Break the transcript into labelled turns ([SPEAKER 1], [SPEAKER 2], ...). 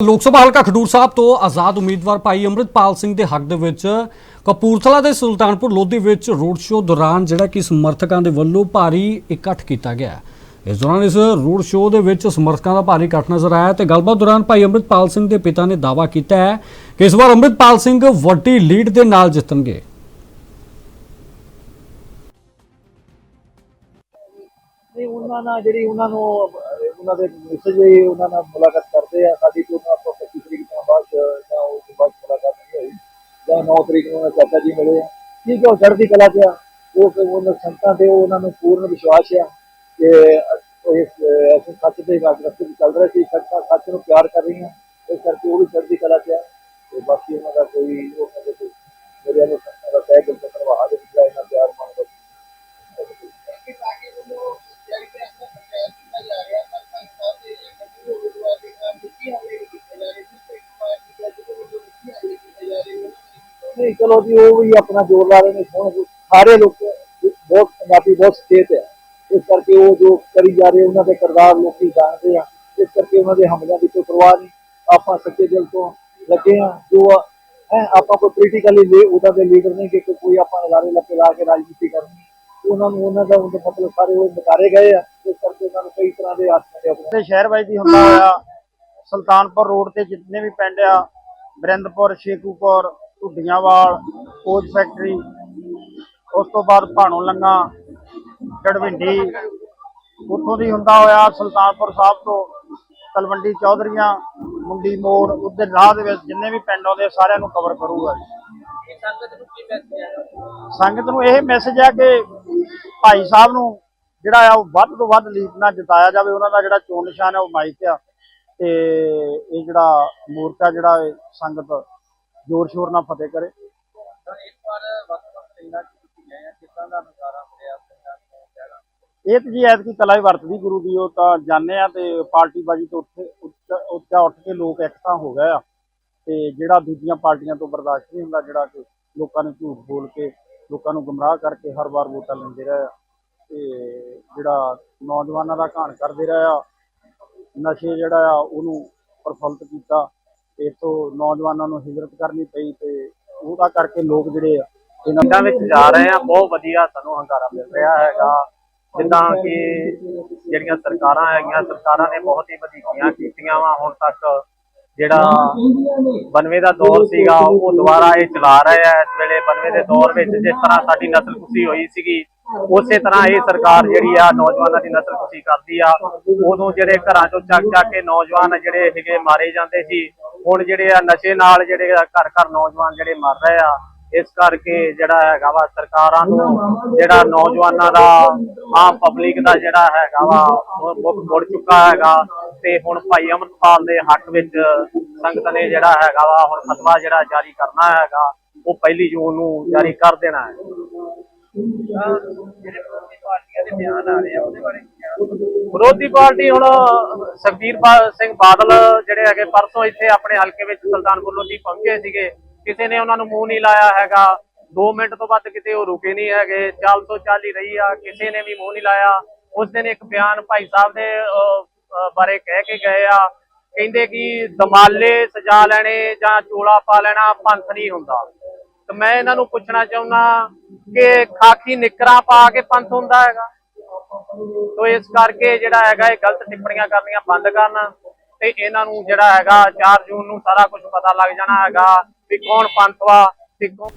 [SPEAKER 1] ਲੋਕ ਸਭਾ ਹਲਕਾ ਖਡੂਰ ਸਾਹਿਬ ਤੋਂ ਆਜ਼ਾਦ ਉਮੀਦਵਾਰ ਭਾਈ ਅੰਮ੍ਰਿਤਪਾਲ ਸਿੰਘ ਦੇ ਹੱਕ ਦੇ ਵਿੱਚ ਕਪੂਰਥਲਾ ਦੇ ਸੁਲਤਾਨਪੁਰ ਲੋਧੀ ਵਿੱਚ ਰੋਡ ਸ਼ੋਅ ਦੌਰਾਨ ਜਿਹੜਾ ਕਿ ਸਮਰਥਕਾਂ ਦੇ ਵੱਲੋਂ ਭਾਰੀ ਇਕੱਠ ਕੀਤਾ ਗਿਆ ਇਸ ਦੌਰਾਨ ਇਸ ਰੋਡ ਸ਼ੋਅ ਦੇ ਵਿੱਚ ਸਮਰਥਕਾਂ ਦਾ ਭਾਰੀ ਇਕੱਠ ਨਜ਼ਰ ਆਇਆ ਤੇ ਗੱਲਬਾਤ ਦੌਰਾਨ ਭਾਈ ਅੰਮ੍ਰਿਤਪਾਲ ਸਿੰਘ ਦੇ ਪਿਤਾ ਨੇ ਦਾਅਵਾ ਕੀਤਾ ਹੈ ਕਿ ਇਸ ਵਾਰ ਅੰਮ੍ਰਿਤਪਾਲ ਸਿੰਘ ਵੱਡੀ ਲੀਡ ਦੇ ਨਾਲ ਜਿੱਤਣਗੇ।
[SPEAKER 2] ਨਹੀਂ, ਉਹਨਾਂ ਨਾਲ ਜਿਹੜੀ ਉਹਨਾਂ ਨੂੰ ਉਹਨਾਂ ਦੇ ਮੈਸੇਜ ਹੋਈ ਉਹਨਾਂ ਨਾਲ ਮੁਲਾਕਾਤ ਕਰਦੇ ਆ। ਸਾਡੀ ਤੋਂ ਉਹਨਾਂ 25 ਤਰੀਕ ਤੋਂ ਬਾਅਦ ਜਾਂ ਉਸ ਤੋਂ ਬਾਅਦ ਮੁਲਾਕਾਤ ਨਹੀਂ ਹੋਈ। ਜਾਂ 9 ਤਰੀਕ ਨੂੰ ਚਾਚਾ ਜੀ ਮਿਲੇ ਆ। ਠੀਕ ਹੈ ਉਹ ਚੜ੍ਹਦੀ ਕਲਾ ਚ ਆ। ਉਹ ਕਿ ਉਹਨਾਂ ਸੰਤਾਂ ਤੇ ਉਹਨਾਂ ਨੂੰ ਪੂਰਨ ਵਿਸ਼ਵਾਸ ਆ ਕਿ ਇਸ ਅਸੀਂ ਸੱਚ ਦੇ ਰਸਤੇ ਤੇ ਚੱਲ ਰਹੇ ਸੀ। ਸੰਤਾਂ ਸੱਚ ਨੂੰ ਪਿਆਰ ਕਰ ਰਹੀਆਂ। ਇਸ ਕਰਕੇ ਉਹ ਵੀ ਚੜ੍ਹਦੀ ਕਲਾ ਚ ਆ। ਤੇ ਬਾਕੀ ਉਹਨਾਂ ਦਾ ਕੋਈ ਉਹ ਨਹੀਂ, ਚਲੋ ਜੀ, ਉਹ ਵੀ ਆਪਣਾ ਜ਼ੋਰ ਲਾ ਰਹੇ ਨੇ, ਹੁਣ ਸਾਰੇ ਲੋਕ ਬਹੁਤ ਪੰਜਾਬੀ ਬਹੁਤ ਸਚੇਤ ਹੈ। ਇਸ ਕਰਕੇ ਉਹ ਜੋ ਕਰੀ ਜਾ ਰਹੇ, ਉਹਨਾਂ ਦੇ ਕਿਰਦਾਰ ਲੋਕੀ ਜਾਣਦੇ ਆ। ਇਸ ਕਰਕੇ ਉਹਨਾਂ ਦੇ ਹਮਲਿਆਂ ਦੀ ਕੋਈ ਪਰਵਾਹ ਨਹੀਂ। ਆਪਾਂ ਸੱਚੇ ਦਿਲ ਤੋਂ ਲੱਗੇ ਆ, ਜੋ ਹੈ, ਆਪਾਂ ਕੋਈ ਪੋਲੀਟੀਕਲੀ ਲੇ, ਉਹਦਾ ਦੇ ਲੀਡਰ ਨਹੀਂ ਕਿ ਕੋਈ ਆਪਾਂ ਲਾਰੇ ਲੱਪੇ ਲਾ ਕੇ ਰਾਜਨੀਤੀ ਕਰਨੀ। ਉਹਨਾਂ ਨੂੰ, ਉਹਨਾਂ ਦਾ ਉਹਦੇ ਮਤਲਬ ਸਾਰੇ ਉਹ ਨਕਾਰੇ ਗਏ ਆ। ਇਸ ਕਰਕੇ ਉਹਨਾਂ ਨੂੰ ਕਈ ਤਰ੍ਹਾਂ ਦੇ ਆਸਰੇ ਆਪਣੇ।
[SPEAKER 3] ਸ਼ਹਿਰ ਵਾਈਜ਼ ਹੀ ਹੁੰਦਾ ਹੋਇਆ ਸੁਲਤਾਨਪੁਰ ਰੋਡ ਤੇ ਜਿੰਨੇ ਵੀ ਪਿੰਡ ਆ, ਬਰਿੰਦਪੁਰ, ਸ਼ੇਖੂਪੁਰ ਢੁੱਡੀਆਂਵਾਲ ਕੋਚ ਫੈਕਟਰੀ ਉਸ ਤੋਂ ਬਾਅਦ ਭਾਣੋ ਲੰਗਾ ਗੜਵਿੰਡੀ ਉੱਥੋਂ ਦੀ ਹੁੰਦਾ ਹੋਇਆ ਸੁਲਤਾਨਪੁਰ ਸਾਹਿਬ ਤੋਂ ਤਲਵੰਡੀ ਚੌਧਰੀਆਂ ਮੁੰਡੀ ਮੋੜ ਉੱਧਰ ਰਾਹ ਦੇ ਵਿੱਚ ਜਿੰਨੇ ਵੀ ਪਿੰਡ ਆਉਂਦੇ ਸਾਰਿਆਂ ਨੂੰ ਕਵਰ ਕਰੂਗਾ ਜੀ। ਸੰਗਤ ਨੂੰ ਇਹ ਮੈਸੇਜ ਹੈ ਕਿ ਭਾਈ ਸਾਹਿਬ ਨੂੰ ਜਿਹੜਾ ਆ ਉਹ ਵੱਧ ਤੋਂ ਵੱਧ ਲੀਡ ਨਾਲ ਜਿਤਾਇਆ ਜਾਵੇ ਉਹਨਾਂ ਦਾ ਜਿਹੜਾ ਚੋਣ ਨਿਸ਼ਾਨ ਹੈ ਉਹ ਮਾਈਕ ਆ। ਤੇ ਇਹ ਜਿਹੜਾ ਮੋਰਚਾ ਜਿਹੜਾ ਸੰਗਤ ਜ਼ੋਰ ਸ਼ੋਰ ਨਾਲ ਫਤਿਹ ਕਰੇ। ਇਹ ਤੇ ਜੀ ਐਤਕੀ ਕਲਾ ਹੀ ਵਰਤਦੀ ਗੁਰੂ ਦੀ ਉਹ ਤਾਂ ਜਾਣੇ ਆ ਤੇ ਪਾਰਟੀ ਬਾਜੀ ਤੋਂ ਉੱਠ ਉੱਚਾ ਉੱਠ ਕੇ ਲੋਕ ਇਕੱਠਾ ਹੋ ਗਏ ਆ। ਤੇ ਜਿਹੜਾ ਦੂਜੀਆਂ ਪਾਰਟੀਆਂ ਤੋਂ ਬਰਦਾਸ਼ਤ ਨਹੀਂ ਹੁੰਦਾ ਜਿਹੜਾ ਕਿ ਲੋਕਾਂ ਨੂੰ ਝੂਠ ਬੋਲ ਕੇ ਲੋਕਾਂ ਨੂੰ ਗੁੰਮਰਾਹ ਕਰਕੇ ਹਰ ਵਾਰ ਵੋਟਾਂ ਲੈਂਦੇ ਰਹੇ ਆ। ਤੇ ਜਿਹੜਾ ਨੌਜਵਾਨਾਂ ਦਾ ਘਾਣ ਕਰਦੇ ਰਹੇ ਆ ਨਸ਼ੇ ਜਿਹੜਾ ਆ ਉਹਨੂੰ ਪ੍ਰਫੁੱਲਤ ਕੀਤਾ। ਇੱਥੋਂ ਨੌਜਵਾਨਾਂ ਨੂੰ ਹਿਜਰਤ ਕਰਨੀ ਪਈ ਤੇ ਉਹਦਾ ਕਰਕੇ ਲੋਕ ਜਿਹੜੇ ਆ, ਇਹਨਾਂ
[SPEAKER 4] ਵਿੱਚ ਜਾ ਰਹੇ ਆ, ਬਹੁਤ ਵਧੀਆ ਸਾਨੂੰ ਹੰਗਾਰਾ ਮਿਲ ਰਿਹਾ ਹੈਗਾ। ਜਿੱਦਾਂ ਕਿ ਜਿਹੜੀਆਂ ਸਰਕਾਰਾਂ ਹੈਗੀਆਂ, ਸਰਕਾਰਾਂ ਨੇ ਬਹੁਤ ਹੀ ਵਧੀਕੀਆਂ ਕੀਤੀਆਂ ਵਾ, ਹੁਣ ਤੱਕ ਜਿਹੜਾ ਬਨਵੇ ਦਾ ਦੌਰ ਸੀਗਾ, ਉਹ ਦੁਬਾਰਾ ਇਹ ਚਲਾ ਰਹੇ ਆ। ਇਸ ਵੇਲੇ ਬਨਵੇ ਦੇ ਦੌਰ ਵਿੱਚ ਜਿਸ ਤਰ੍ਹਾਂ ਸਾਡੀ ਨਸਲ ਕੁਸ਼ੀ ਹੋਈ ਸੀਗੀ, ਉਸੇ ਤਰ੍ਹਾਂ ਇਹ ਸਰਕਾਰ ਜਿਹੜੀ ਆ, ਨੌਜਵਾਨਾਂ ਦੀ ਨਸਲ ਕੁਸ਼ੀ ਕਰਦੀ ਆ। ਉਦੋਂ ਜਿਹੜੇ ਘਰਾਂ ਚੋਂ ਚੱਕ ਚੱਕ ਕੇ ਨੌਜਵਾਨ ਜਿਹੜੇ ਹੈਗੇ, ਮਾਰੇ ਜਾਂਦੇ ਸੀ। ਹੁਣ ਜਿਹੜੇ ਆ ਨਸ਼ੇ ਨਾਲ ਜਿਹੜੇ ਘਰ ਘਰ ਨੌਜਵਾਨ ਜਿਹੜੇ ਮਰ ਰਹੇ ਆ, ਇਸ ਕਰਕੇ ਜਿਹੜਾ ਹੈਗਾ ਵਾ ਸਰਕਾਰਾਂ ਨੂੰ ਜਿਹੜਾ ਨੌਜਵਾਨਾਂ ਦਾ ਆਮ ਪਬਲਿਕ ਦਾ ਜਿਹੜਾ ਹੈਗਾ ਵਾ ਮੁੱਖ ਮੁੜ ਚੁੱਕਾ ਹੈਗਾ। ਤੇ ਹੁਣ ਭਾਈ ਅਮਰਪਾਲ ਦੇ ਹੱਕ ਵਿੱਚ ਸੰਗਤ ਨੇ ਜਿਹੜਾ ਹੈਗਾ ਵਾ, ਹੁਣ ਫਤਵਾ ਜਿਹੜਾ ਜਾਰੀ ਕਰਨਾ ਹੈਗਾ, ਉਹ ਪਹਿਲੀ ਜੂਨ ਨੂੰ ਜਾਰੀ ਕਰ ਦੇਣਾ ਹੈ। ਉਹਦੇ ਬਾਰੇ ਵਿਰੋਧੀ ਪਾਰਟੀ ਹੁਣ ਸੁਖਬੀਰ ਸਿੰਘ ਬਾਦਲ ਜਿਹੜੇ ਹੈਗੇ, ਪਰਸੋਂ ਇੱਥੇ ਆਪਣੇ ਹਲਕੇ ਵਿੱਚ ਸੁਲਤਾਨਪੁਰ ਲੋਧੀ ਪਹੁੰਚੇ ਸੀਗੇ। ਕਿਸੇ ਨੇ ਉਹਨਾਂ ਨੂੰ ਮੂੰਹ ਨਹੀਂ ਲਾਇਆ ਹੈਗਾ। 2 ਮਿੰਟ ਤੋਂ ਵੱਧ ਕਿਤੇ ਉਹ ਰੁਕੇ ਨਹੀਂ ਹੈਗੇ। ਚੱਲ ਤੋਂ ਚੱਲ ਹੀ ਰਹੀ ਆ। ਕਿਸੇ ਨੇ ਵੀ ਮੂੰਹ ਨਹੀਂ ਲਾਇਆ। ਉਸ ਦਿਨ ਇੱਕ ਬਿਆਨ ਭਾਈ ਸਾਹਿਬ ਦੇ ਬਾਰੇ ਕਹਿ ਕੇ ਗਏ ਆ। ਕਹਿੰਦੇ ਕਿ ਦਮਾਲੇ ਸਜਾ ਲੈਣੇ ਜਾਂ ਚੋਲਾ ਪਾ ਲੈਣਾ ਪੰਥ ਨਹੀਂ ਹੁੰਦਾ। ਤੇ ਮੈਂ ਇਹਨਾਂ ਨੂੰ ਪੁੱਛਣਾ ਚਾਹੁੰਦਾ ਕਿ ਖਾਕੀ ਨਿਕਰਾਂ ਪਾ ਕੇ ਪੰਥ ਹੁੰਦਾ ਹੈਗਾ? ਤੋ ਇਸ ਕਰਕੇ ਜਿਹੜਾ ਹੈਗਾ ਇਹ ਗਲਤ ਟਿੱਪਣੀਆਂ ਕਰਨੀਆਂ ਬੰਦ ਕਰਨ ਤੇ ਇਹਨਾਂ ਨੂੰ ਜਿਹੜਾ ਹੈਗਾ 4 ਜੂਨ ਨੂੰ ਸਾਰਾ ਕੁਝ ਪਤਾ ਲੱਗ ਜਾਣਾ ਹੈਗਾ ਵੀ ਕੌਣ ਪੰਥ ਵਾ ਤੇ ਕੌਣ